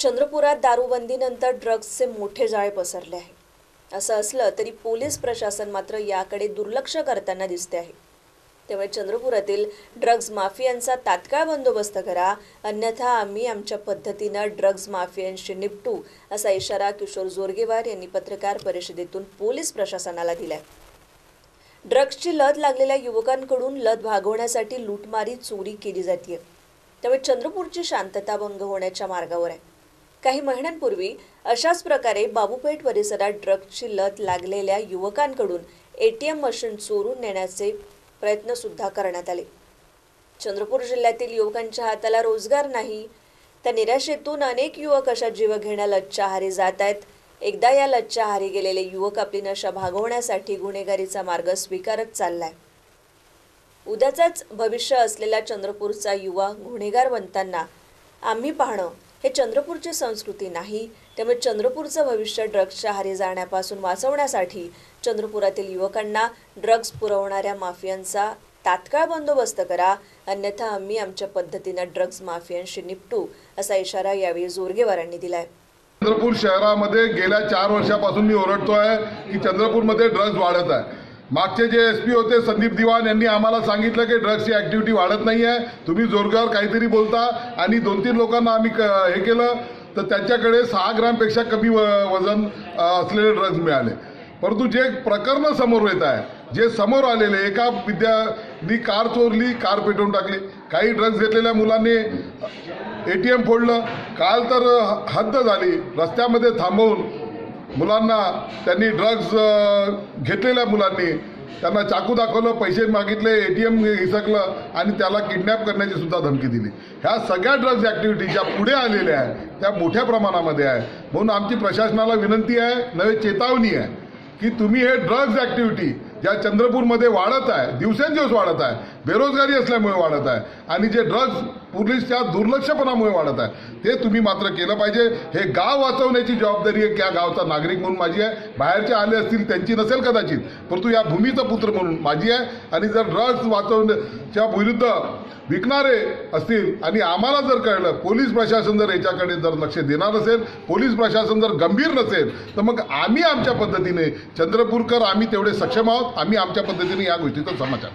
चंद्रपुरात दारूबंदीनंतर ड्रग्जचे मोठे जाळे पसरले आहे. असं असलं तरी पोलीस प्रशासन मात्र याकडे दुर्लक्ष करताना दिसते आहे. त्यामुळे चंद्रपुरातील ड्रग्ज माफियांचा तात्काळ बंदोबस्त करा अन्यथा आम्ही आमच्या पद्धतीनं ड्रग्ज माफियांशी निपटू असा इशारा किशोर जोरगेवार यांनी पत्रकार परिषदेतून पोलीस प्रशासनाला दिलाय. ड्रग्जची लत लागलेल्या युवकांकडून लत भागवण्यासाठी लूटमारी चोरी केली जाते त्यामुळे चंद्रपूरची शांतता भंग होण्याच्या मार्गावर आहे. काही महिन्यांपूर्वी अशाच प्रकारे बाबूपेठ परिसरात ड्रग्जची लत लागलेल्या युवकांकडून एटीएम मशीन चोरून नेण्याचे प्रयत्नसुद्धा करण्यात आले. चंद्रपूर जिल्ह्यातील युवकांच्या हाताला रोजगार नाही त्या निराशेतून अनेक युवक अशा जीव घेण्या लज्जा आहारी जात आहेत. एकदा या लज्जा आहारी गेलेले युवक आपली नशा भागवण्यासाठी गुन्हेगारीचा मार्ग स्वीकारत चाललाय. उद्याचाच भविष्य असलेला चंद्रपूरचा युवा गुन्हेगार बनताना आम्ही पाहणं हे चंद्रपूरची संस्कृती नाही त्यामुळे चंद्रपूरचं भविष्य ड्रग्सच्या हारी जाण्यापासून वाचवण्यासाठी चंद्रपुरातील युवकांना ड्रग्ज पुरवणाऱ्या माफियांचा तात्काळ बंदोबस्त करा अन्यथा आम्ही आमच्या पद्धतीनं ड्रग्ज माफियांशी निपटू असा इशारा यावेळी जोरगेवारांनी दिलाय. चंद्रपूर शहरामध्ये गेल्या चार वर्षापासून मी ओरडतोय की चंद्रपूरमध्ये ड्रग्ज वाढत आहे. मागचे जे एस पी होते संदीप दिवान यांनी आम्हाला सांगितलं की ड्रग्सची ऍक्टिव्हिटी वाढत नाही आहे तुम्ही जोरगावर काहीतरी बोलता. आणि दोन तीन लोकांना आम्ही क- हे केलं. तर त्यांच्याकडे सहा ग्रामपेक्षा कमी व- वजन असलेले ड्रग्ज मिळाले. परंतु जे प्रकरणं समोर येत आहे जे समोर आलेले एका विद्यार्थी कार चोरली कार पेटवून टाकली. काही ड्रग्ज घेतलेल्या मुलांनी एम फोडलं. काल तर हद्द झाली. रस्त्यामध्ये थांबवून मुलांना त्यांनी ड्रग्ज घेतलेल्या मुलांनी त्यांना चाकू दाखवलं पैसे मागितले ए टी एम हिसकलं आणि त्याला किडनॅप करण्याची सुद्धा धमकी दिली. ह्या सगळ्या ड्रग्ज ऍक्टिव्हिटी ज्या पुढे आलेल्या आहेत त्या मोठ्या प्रमाणामध्ये आहे म्हणून आमची प्रशासनाला विनंती आहे नवे चेतावणी आहे की तुम्ही हे ड्रग्ज ऍक्टिव्हिटी ज्या चंद्रपूरमध्ये वाढत आहे दिवसेंदिवस वाढत आहे बेरोजगारी असल्यामुळे वाढत आहे आणि जे ड्रग्ज पोलीसच्या दुर्लक्षपणामुळे वाढत आहे ते तुम्ही मात्र केलं पाहिजे. हे गाव वाचवण्याची जबाबदारी आहे त्या गावचा नागरिक म्हणून माझी आहे. बाहेरचे आले असतील त्यांची नसेल कदाचित परंतु या भूमीचा पुत्र म्हणून माझी आहे. आणि जर ड्रग्ज वाचवण्याच्या विरुद्ध विकणारे असतील आणि आम्हाला जर कळलं पोलीस प्रशासन जर याच्याकडे जर लक्ष देणार असेल पोलीस प्रशासन जर गंभीर नसेल तर मग आम्ही आमच्या पद्धतीने चंद्रपूरकर आम्ही तेवढे सक्षम आहोत. आम्ही आमच्या पद्धतीने या गोष्टीचा समाचार.